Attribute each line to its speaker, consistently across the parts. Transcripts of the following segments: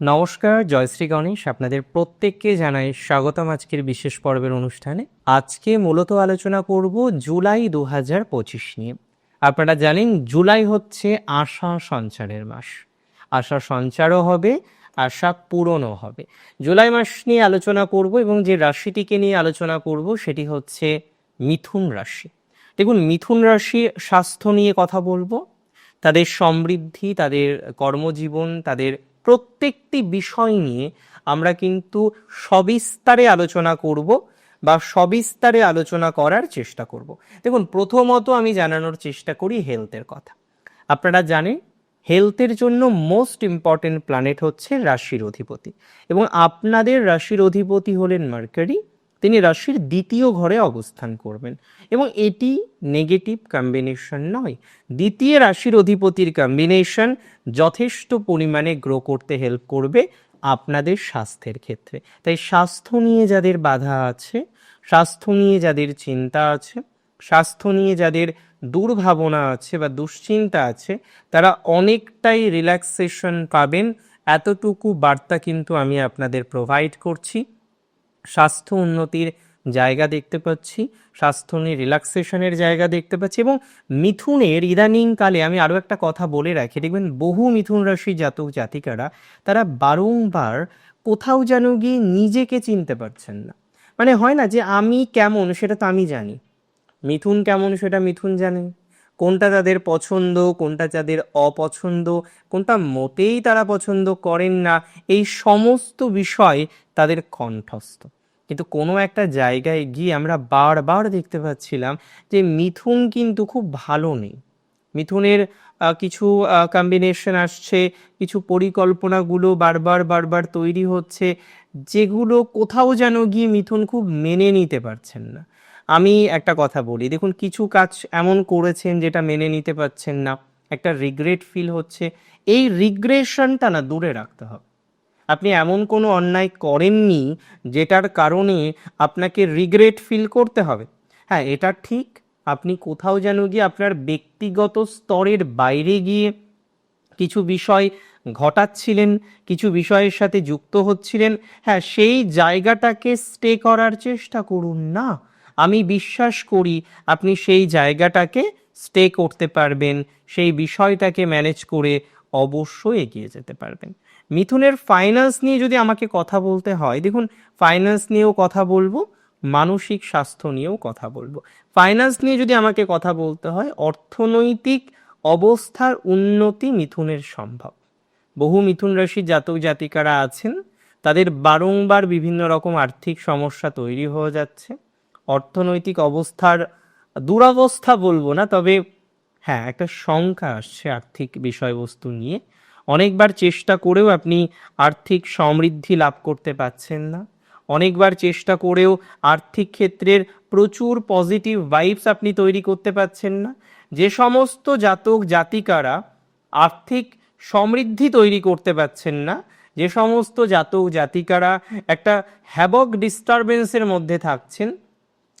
Speaker 1: নমস্কার জয়শ্রী গণেশ। আপনাদের প্রত্যেককে জানাই স্বাগতম আজকের বিশেষ পর্বের অনুষ্ঠানে। আজকে মূলত আলোচনা করব জুলাই দু হাজার পঁচিশ নিয়ে। আপনারা জানেন, জুলাই হচ্ছে আশা সঞ্চারের মাস। আশা সঞ্চারও হবে আশা পূরণও হবে। জুলাই মাস নিয়ে আলোচনা করব এবং যে রাশিটিকে নিয়ে আলোচনা করব সেটি হচ্ছে মিথুন রাশি। দেখুন, মিথুন রাশি স্বাস্থ্য নিয়ে কথা বলব। তাদের সমৃদ্ধি, তাদের কর্মজীবন, তাদের প্রত্যেকটি বিষয় নিয়ে আমরা কিন্তু সবিস্তারে আলোচনা করব বা সবিস্তারে আলোচনা করার চেষ্টা করব। দেখুন, প্রথমত আমি জানানোর চেষ্টা করি হেলথের কথা। আপনারা জানেন হেলথের জন্য মোস্ট ইম্পর্টেন্ট প্ল্যানেট হচ্ছে রাশির অধিপতি এবং আপনাদের রাশির অধিপতি হলেন মার্কারি তিনি রাশির দ্বিতীয় ঘরে অবস্থান করবেন। এবং এটি নেগেটিভ কম্বিনেশন নয়। দ্বিতীয় রাশির অধিপতির কম্বিনেশন যথেষ্ট পরিমাণে গ্রো করতে হেল্প করবে আপনাদের স্বাস্থ্যের ক্ষেত্রে। তাই স্বাস্থ্য নিয়ে যাদের বাধা আছে, স্বাস্থ্য নিয়ে যাদের চিন্তা আছে, স্বাস্থ্য নিয়ে যাদের দুর্ভাবনা আছে বা দুশ্চিন্তা আছে, তারা অনেকটাই রিল্যাক্সেশন পাবেন। এতটুকু বার্তা কিন্তু আমি আপনাদের প্রোভাইড করছি। স্বাস্থ্য উন্নতির জায়গা দেখতে পাচ্ছি, স্বাস্থ্য নিয়ে রিল্যাক্সেশনের জায়গা দেখতে পাচ্ছি এবং মিথুনের ইদানিংকালে আমি আরও একটা কথা বলে রাখি, দেখবেন বহু মিথুন রাশি জাতক জাতিকারা তারা বারংবার কোথাও যেন গিয়ে নিজেকে চিনতে পারছেন না। মানে হয় না যে আমি কেমন সেটা তো আমি জানি। মিথুন কেমন সেটা মিথুন জানে। কোনটা তাদের পছন্দ, কোনটা তাদের অপছন্দ, কোনটা মোটেই তারা পছন্দ করেন না, এই সমস্ত বিষয় তাদের কণ্ঠস্থ। কিন্তু কোনো একটা জায়গায় গিয়ে আমরা বারবার দেখতে পাচ্ছিলাম যে মিথুন কিন্তু খুব ভালো নেই। মিথুনের কিছু কম্বিনেশন আসছে, কিছু পরিকল্পনাগুলো বারবার বারবার তৈরি হচ্ছে, যেগুলো কোথাও যেন গিয়ে মিথুন খুব মেনে নিতে পারছেন না। আমি একটা কথা বলি, দেখুন কিছু কাজ এমন করেছেন যেটা মেনে নিতে পারছেন না, একটা রিগ্রেট ফিল হচ্ছে, এই রিগ্রেশনটা না দূরে রাখতে হবে। আপনি এমন কোনো অন্যায় করেননি যেটার কারণে আপনাকে রিগ্রেট ফিল করতে হবে। হ্যাঁ এটা ঠিক। আপনি কোথাও যেন গিয়ে আপনার ব্যক্তিগত স্তরের বাইরে গিয়ে কিছু বিষয় ঘটাচ্ছিলেন, কিছু বিষয়ের সাথে যুক্ত হচ্ছিলেন হ্যাঁ সেই জায়গাটাকে স্টে করার চেষ্টা করুন। না, আমি বিশ্বাস করি আপনি সেই জায়গাটাকে স্টে করতে পারবেন, সেই বিষয়টাকে ম্যানেজ করে অবশ্যই এগিয়ে যেতে পারবেন। মিথুনের ফাইন্যান্স নিয়ে যদি আমাকে কথা বলতে হয়, দেখুন ফাইন্যান্স নিয়েও কথা বলব, মানসিক স্বাস্থ্য নিয়েও কথা বলব। ফাইন্যান্স নিয়ে যদি আমাকে কথা বলতে হয়, অর্থনৈতিক অবস্থার উন্নতি মিথুনের সম্ভব। বহু মিথুন রাশি জাতক জাতিকারা আছেন, তাদের বারংবার বিভিন্ন রকম আর্থিক সমস্যা তৈরি হয়ে যাচ্ছে, অর্থনৈতিক অবস্থার দুরবস্থা বলব না, তবে হ্যাঁ একটা শঙ্কা আসছে আর্থিক বিষয়বস্তু নিয়ে। অনেকবার চেষ্টা করেও আপনি আর্থিক সমৃদ্ধি লাভ করতে পারছেন না। অনেকবার চেষ্টা করেও আর্থিক ক্ষেত্রের প্রচুর পজিটিভ ভাইবস আপনি তৈরি করতে পারছেন না। যে সমস্ত জাতক জাতিকারা আর্থিক সমৃদ্ধি তৈরি করতে পারছেন না, যে সমস্ত জাতক জাতিকারা একটা হ্যাবক ডিস্টারবেন্সের মধ্যে থাকছেন,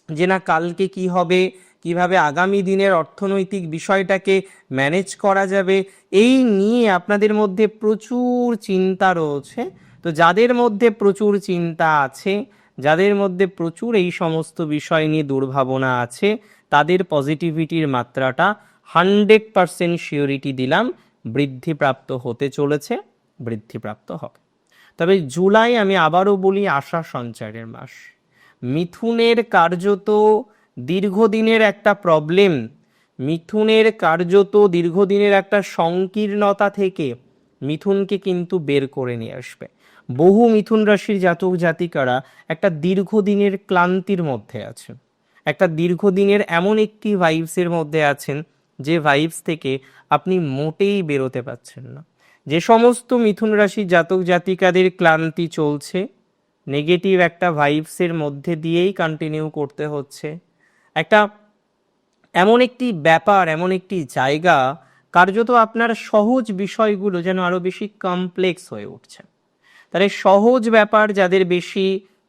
Speaker 1: যে না কালকে কি হবে কীভাবে আগামী দিনের অর্থনৈতিক বিষয়টাকে ম্যানেজ করা যাবে, এই নিয়ে আপনাদের মধ্যে প্রচুর চিন্তা রয়েছে। তো যাদের মধ্যে প্রচুর চিন্তা আছে, যাদের মধ্যে প্রচুর এই সমস্ত বিষয় নিয়ে দুর্ভাবনা আছে, তাদের পজিটিভিটির মাত্রাটা হান্ড্রেড পারসেন্ট শিওরিটি দিলাম, বৃদ্ধিপ্রাপ্ত হতে চলেছে, বৃদ্ধিপ্রাপ্ত হবে। তবে জুলাই আমি আবারও বলি আশা সঞ্চারের মাস। মিথুনের কার্যত দীর্ঘদিনের একটা প্রবলেম মিথুনের কার্যত দীর্ঘদিনের একটা সংকীর্ণতা থেকে মিথুনকে কিন্তু বের করে নিয়ে আসবে। বহু মিথুন রাশির জাতক জাতিকারা একটা দীর্ঘদিনের ক্লান্তির মধ্যে আছে। একটা দীর্ঘদিনের এমন একটি ভাইবসের মধ্যে আছেন, যে ভাইবস থেকে আপনি মোটেই বেরোতে পারছেন না। যে সমস্ত মিথুন রাশির জাতক জাতিকাদের ক্লান্তি চলছে নেগেটিভ একটা ভাইবসের মধ্যে দিয়েই কন্টিনিউ করতে হচ্ছে। একটা এমন একটি ব্যাপার, এমন একটি জায়গা কার্যত আপনার সহজ বিষয়গুলো যেন আরও বেশি কমপ্লেক্স হয়ে উঠছে। তাহলে সহজ ব্যাপার যাদের বেশি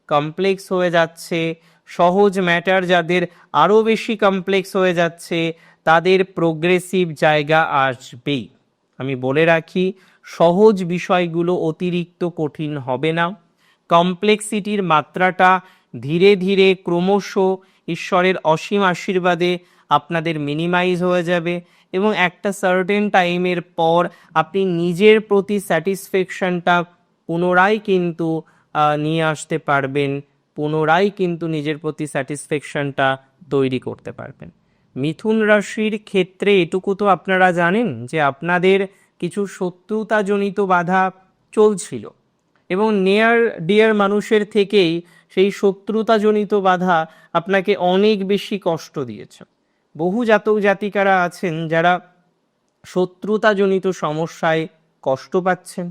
Speaker 1: কমপ্লেক্স হয়ে যাচ্ছে, সহজ ম্যাটার যাদের আরও বেশি কমপ্লেক্স হয়ে যাচ্ছে, তাদের প্রোগ্রেসিভ জায়গা আসবেই। আমি বলে রাখি, সহজ বিষয়গুলো অতিরিক্ত কঠিন হবে না। কমপ্লেক্সিটির মাত্রাটা ধীরে ধীরে ক্রমশ ঈশ্বরের অসীম আশীর্বাদে আপনাদের মিনিমাইজ হয়ে যাবে এবং একটা সার্টেন টাইমের পর আপনি নিজের প্রতি স্যাটিসফ্যাকশনটা পুনরায় কিন্তু নিয়ে আসতে পারবেন, পুনরায় কিন্তু নিজের প্রতি স্যাটিসফ্যাকশনটা তৈরি করতে পারবেন। মিথুন রাশির ক্ষেত্রে এটুকু তো আপনারা জানেন যে আপনাদের কিছু শত্রুতাজনিত বাধা চলছিল। এবং নেয়ার ডিয়ার মানুষের থেকেই সেই শত্রুতাজনিত বাধা আপনাকে অনেক বেশি কষ্ট দিয়েছে। বহু জাতক জাতিকারা আছেন যারা শত্রুতাজনিত সমস্যায় কষ্ট পাচ্ছেন।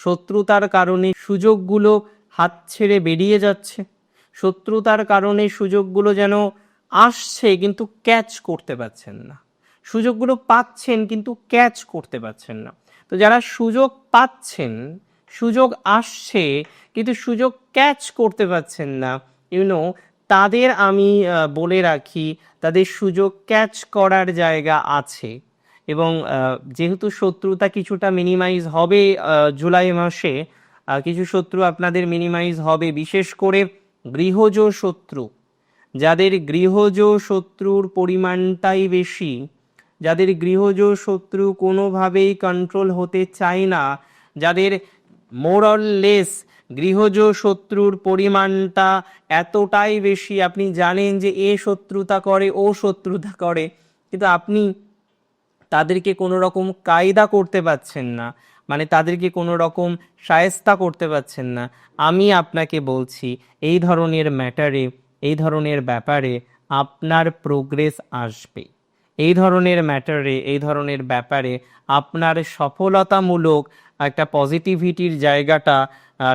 Speaker 1: শত্রুতার কারণে সুযোগগুলো হাত ছেড়ে বেরিয়ে যাচ্ছে। শত্রুতার কারণে সুযোগগুলো যেন আসছে কিন্তু ক্যাচ করতে পারছেন না। সুযোগগুলো পাচ্ছেন কিন্তু ক্যাচ করতে পারছেন না। তো যারা সুযোগ পাচ্ছেন সুযোগ আসছে, কিন্তু সুযোগ ক্যাচ করতে পারছেন না। ইউনো তাদের আমি বলে রাখি, তাদের সুযোগ ক্যাচ করার জায়গা আছে। এবং যেহেতু শত্রুতা কিছুটা মিনিমাইজ হবে জুলাই মাসে কিছু শত্রু আপনাদের মিনিমাইজ হবে, বিশেষ করে গৃহজ শত্রু। যাদের গৃহজ শত্রুর পরিমাণটাই বেশি, যাদের গৃহজ শত্রু কোনোভাবেই কন্ট্রোল হতে চায় না, যাদের মোরল লেস গৃহজ শত্রুর পরিমাণটা এতটাই বেশি। আপনি জানেন যে এ শত্রুতা করে, ও শত্রুতা করে। কিন্তু আপনি তাদেরকে কোনো রকম কায়দা করতে পারছেন না। মানে তাদেরকে কোনো রকম সায়স্তা করতে পারছেন না। আমি আপনাকে বলছি, এই ধরনের ম্যাটারে, এই ধরনের ব্যাপারে আপনার প্রোগ্রেস আসবে। এই ধরনের ম্যাটারে, এই ধরনের ব্যাপারে আপনার সফলতামূলক একটা পজিটিভিটির জায়গাটা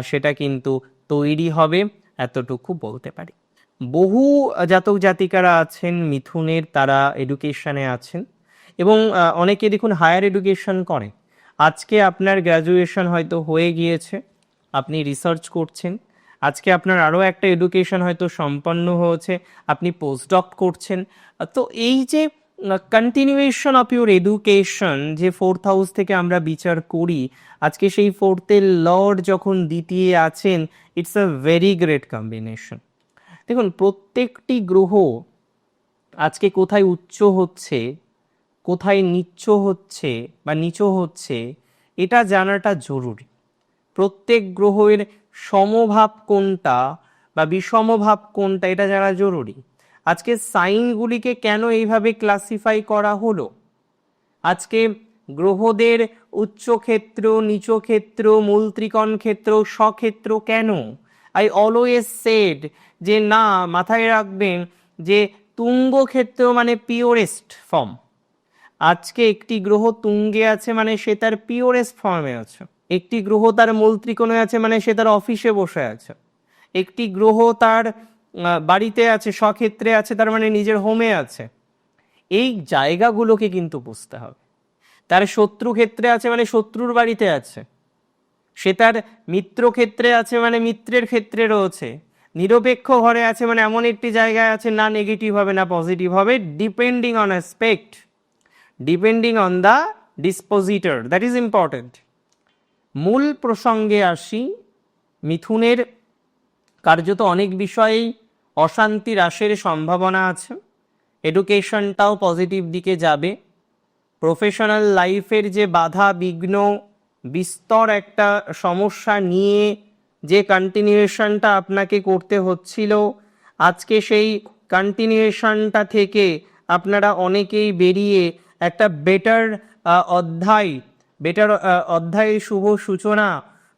Speaker 1: সেটা কিন্তু তৈরি হবে, এতটুকু বলতে পারি। বহু জাতক জাতিকারা আছেন, মিথুনের তারা এডুকেশনে আছেন এবং অনেকে দেখুন হায়ার এডুকেশন করে। আজকে আপনার গ্র্যাজুয়েশন হয়তো হয়ে গিয়েছে, আপনি রিসার্চ করছেন, আজকে আপনার আরও একটা এডুকেশন হয়তো সম্পন্ন হয়েছে, আপনি পোস্টডক করছেন। তো এই যে কন্টিনিউয়েশন অফ ইউর এডুকেশন যে ফোর্থ হাউস থেকে আমরা বিচার করি, আজকে সেই ফোর্থের লর্ড যখন দ্বিতীয় আছেন it's a very great combination দেখুন, প্রত্যেকটি গ্রহ আজকে কোথায় উচ্চ হচ্ছে, কোথায় নিচ্চ হচ্ছে বা নিচু হচ্ছে, এটা জানাটা জরুরি। প্রত্যেক গ্রহের সমভাব কোনটা বা বিষমভাব কোনটা, এটা জানা জরুরি। আজকে সাইনগুলিকে কেন এইভাবে ক্লাসিফাই করা হলো? আজকে গ্রহদের উচ্চ ক্ষেত্র নিচ ক্ষেত্র মূল ত্রিকোণ ক্ষেত্র স্বক্ষেত্র কেন? আই অলওয়েজ সেড যে না, মাথায় রাখবেন যে তুঙ্গ ক্ষেত্র মানে পিওরেস্ট ফর্ম আজকে একটি গ্রহ তুঙ্গে আছে মানে সে তার পিওরেস্ট ফর্মে আছে। একটি গ্রহ তার মূল ত্রিকোণে আছে মানে সে তার অফিসে বসে আছে। একটি গ্রহ তার বাড়িতে আছে স্বক্ষেত্রে আছে, তার মানে নিজের হোমে আছে। এই জায়গাগুলোকে কিন্তু বুঝতে হবে। তার শত্রু ক্ষেত্রে আছে মানে শত্রুর বাড়িতে আছে। সে তার মিত্র ক্ষেত্রে আছে মানে মিত্রের ক্ষেত্রে রয়েছে। নিরপেক্ষ ঘরে আছে মানে এমন একটি জায়গায় আছে, না নেগেটিভ হবে, না পজিটিভ হবে depending on aspect depending on the dispositor that is important মূল প্রসঙ্গে আসি, মিথুনের কার্যত অনেক বিষয়েই অশান্তি হ্রাসের সম্ভাবনা আছে। এডুকেশনটাও পজিটিভ দিকে যাবে। প্রফেশনাল লাইফের যে বাধা, বিঘ্ন, বিস্তর একটা সমস্যা নিয়ে যে কন্টিনিউয়েশনটা আপনাকে করতে হচ্ছিল, আজকে সেই কন্টিনিউয়েশনটা থেকে আপনারা অনেকেই বেরিয়ে একটা বেটার অধ্যায় বেটার অধ্যায় শুভ সূচনা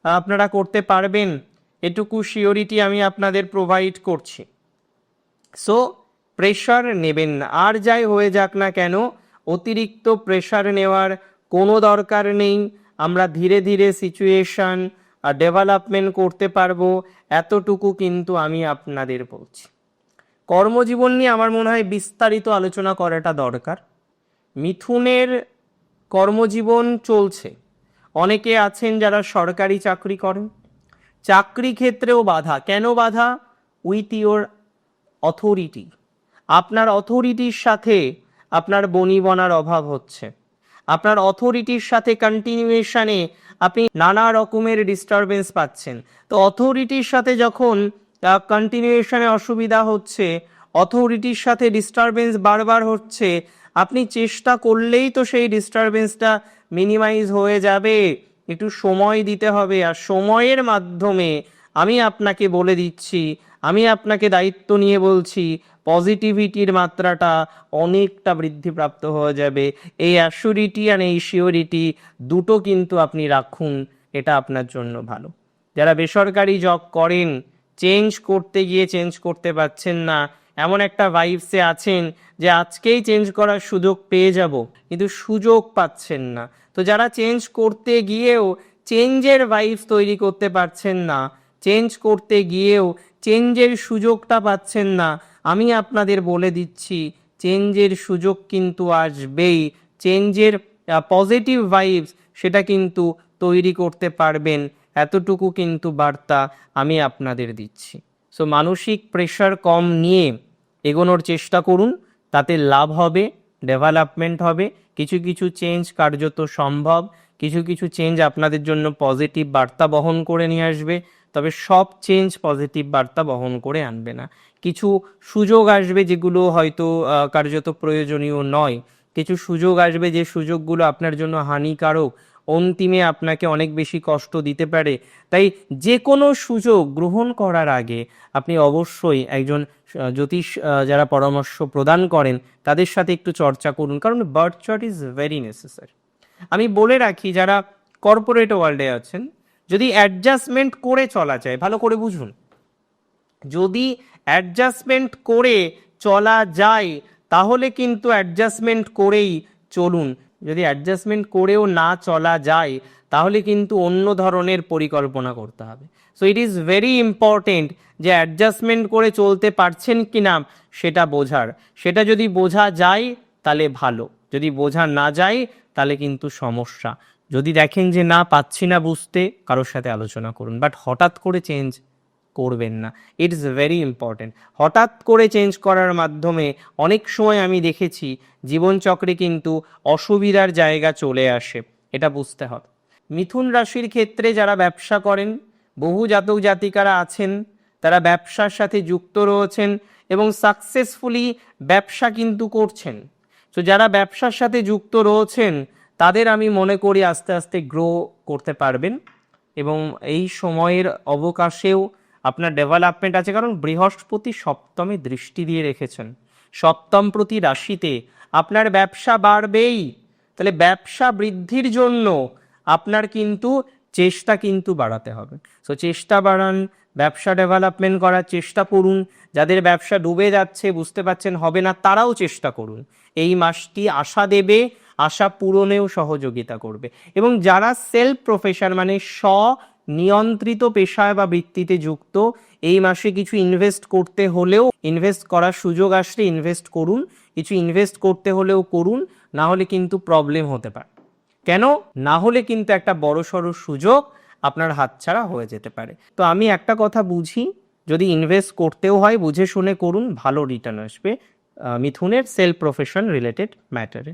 Speaker 1: আপনারা করতে পারবেন। এটুকু শিওরিটি আমি আপনাদের প্রোভাইড করছি। সো প্রেশার নেবেন না। আর যাই হয়ে যাক না কেন, অতিরিক্ত প্রেশার নেওয়ার কোনো দরকার নেই। আমরা ধীরে ধীরে সিচুয়েশন ডেভেলপমেন্ট করতে পারব। এতটুকু কিন্তু আমি আপনাদের বলছি। কর্মজীবন নিয়ে আমার মনে হয় বিস্তারিত আলোচনা করাটা দরকার। মিথুনের কর্মজীবন চলছে। অনেকে আছেন যারা সরকারি চাকরি করেন। চাকরি ক্ষেত্রেও বাধা। কেন বাধা? উইথ ইওর অথরিটি আপনার অথরিটির সাথে আপনার বনিবনার অভাব হচ্ছে। আপনার অথরিটির সাথে কন্টিনিউয়েশনে আপনি নানা রকমের ডিস্টারবেন্স পাচ্ছেন। তো অথরিটির সাথে যখন কন্টিনিউয়েশনে অসুবিধা হচ্ছে অথরিটির সাথে ডিস্টারবেন্স বারবার হচ্ছে, আপনি চেষ্টা করলেই তো সেই ডিস্টারবেন্সটা মিনিমাইজ হয়ে যাবে। একটু সময় দিতে হবে আর সময়ের মাধ্যমে আমি আপনাকে বলে দিচ্ছি, আমি আপনাকে দায়িত্ব নিয়ে বলছি পজিটিভিটির মাত্রাটা অনেকটা বৃদ্ধিপ্রাপ্ত হয়ে যাবে। এই অ্যাসিউরিটি আর এই শিওরিটি দুটো কিন্তু আপনি রাখুন, এটা আপনার জন্য ভালো। যারা বেসরকারি জব করেন চেঞ্জ করতে গিয়ে চেঞ্জ করতে পারছেন না এমন একটা ভাইবসে আছেন যে আজকেই চেঞ্জ করার সুযোগ পেয়ে যাব। কিন্তু সুযোগ পাচ্ছেন না। তো যারা চেঞ্জ করতে গিয়েও চেঞ্জের ভাইবস তৈরি করতে পারছেন না চেঞ্জ করতে গিয়েও চেঞ্জের সুযোগটা পাচ্ছেন না, আমি আপনাদের বলে দিচ্ছি চেঞ্জের সুযোগ কিন্তু আসবেই। চেঞ্জের পজিটিভ ভাইবস সেটা কিন্তু তৈরি করতে পারবেন। এতটুকু কিন্তু বার্তা আমি আপনাদের দিচ্ছি। সো মানসিক প্রেশার কম নিয়ে এগোনোর চেষ্টা করুন, তাতে লাভ হবে ডেভেলপমেন্ট হবে। কিছু কিছু চেঞ্জ কার্যত সম্ভব, কিছু কিছু চেঞ্জ আপনাদের জন্য পজিটিভ বার্তা বহন করে নিয়ে আসবে, তবে সব চেঞ্জ পজিটিভ বার্তা বহন করে আনবে না। কিছু সুযোগ আসবে যেগুলো হয়তো কার্যত প্রয়োজনীয় নয়। কিছু সুযোগ আসবে যে সুযোগগুলো আপনার জন্য হানিকারক অন্তিমে আপনাকে অনেক বেশি কষ্ট দিতে পারে। তাই যে কোনো সুযোগ গ্রহণ করার আগে আপনি অবশ্যই একজন জ্যোতিষ যারা পরামর্শ প্রদান করেন, তাদের সাথে একটু চর্চা করুন। কারণ birth chart is very necessary আমি বলে রাখি, যারা কর্পোরেট ওয়ার্ল্ডে আছেন, যদি অ্যাডজাস্টমেন্ট করে চলা যায়, ভালো করে বুঝুন, যদি অ্যাডজাস্টমেন্ট করে চলা যায়, তাহলে কিন্তু অ্যাডজাস্টমেন্ট করেই চলুন। যদি অ্যাডজাস্টমেন্ট করেও না চলা যায়, তাহলে কিন্তু অন্য ধরনের পরিকল্পনা করতে হবে। So it is very important যে অ্যাডজাস্টমেন্ট করে চলতে পারছেন কি না সেটা বোঝার। সেটা যদি বোঝা যায়, তাহলে ভালো। যদি বোঝা না যায়, তাহলে কিন্তু সমস্যা। যদি দেখেন যে না, পাচ্ছি না বুঝতে, কারোর সাথে আলোচনা করুন। বাট হঠাৎ করে চেঞ্জ করবেন না। ইটস ভেরি ইম্পর্টেন্ট হঠাৎ করে চেঞ্জ করার মাধ্যমে অনেক সময় আমি দেখেছি জীবনচক্রে কিন্তু অসুবিধার জায়গা চলে আসে। এটা বুঝতে হবে। মিথুন রাশির ক্ষেত্রে যারা ব্যবসা করেন, বহু জাতক জাতিকারা আছেন, তারা ব্যবসার সাথে যুক্ত রয়েছেন এবং সাকসেসফুলি ব্যবসা কিন্তু করছেন। তো যারা ব্যবসার সাথে যুক্ত রয়েছেন, তাদের আমি মনে করি আস্তে আস্তে গ্রো করতে পারবেন এবং এই সময়ের অবকাশেও আপনার ডেভেলপমেন্ট আছে কারণ বৃহস্পতি সপ্তমে দৃষ্টি দিয়ে রেখেছেন। সপ্তম প্রতি রাশিতে আপনার ব্যবসা বাড়বেই। তাহলে ব্যবসা বৃদ্ধির জন্য আপনার কিন্তু চেষ্টা কিন্তু বাড়াতে হবে। সো চেষ্টা বাড়ান, ব্যবসা ডেভেলপমেন্ট করার চেষ্টা করুন। যাদের ব্যবসা ডুবে যাচ্ছে, বুঝতে পারছেন, হবে না, তারাও চেষ্টা করুন। এই মাসটি আশা দেবে, আশা পূরণেও সহযোগিতা করবে। এবং যারা সেলফ প্রফেশন মানে স্ব নিয়ন্ত্রিত পেশায় বা বৃত্তিতে যুক্ত, এই মাসে কিছু ইনভেস্ট করতে হলেও ইনভেস্ট করার সুযোগ আসলে ইনভেস্ট করুন। কিছু ইনভেস্ট করতে হলেও করুন, না হলে কিন্তু প্রবলেম হতে পারে। কেন? না হলে কিন্তু একটা বড়সড় সুযোগ আপনার হাতছাড়া হয়ে যেতে পারে। তো আমি একটা কথা বুঝি, যদি ইনভেস্ট করতেও হয়, বুঝে শুনে করুন, ভালো রিটার্ন আসবে মিথুনের সেলফ প্রফেশন রিলেটেড ম্যাটারে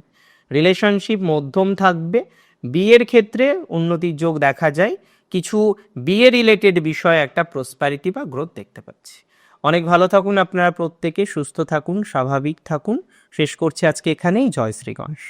Speaker 1: রিলেশনশিপ মধ্যম থাকবে, বিয়ের ক্ষেত্রে উন্নতির যোগ দেখা যায় কিছু বিয়ে রিলেটেড বিষয়ে একটা প্রসপারিটি বা গ্রোথ দেখতে পাচ্ছি। অনেক ভালো থাকুন আপনারা প্রত্যেকে, সুস্থ থাকুন, স্বাভাবিক থাকুন। শেষ করছি আজকে এখানেই। জয় শ্রী গণেশ।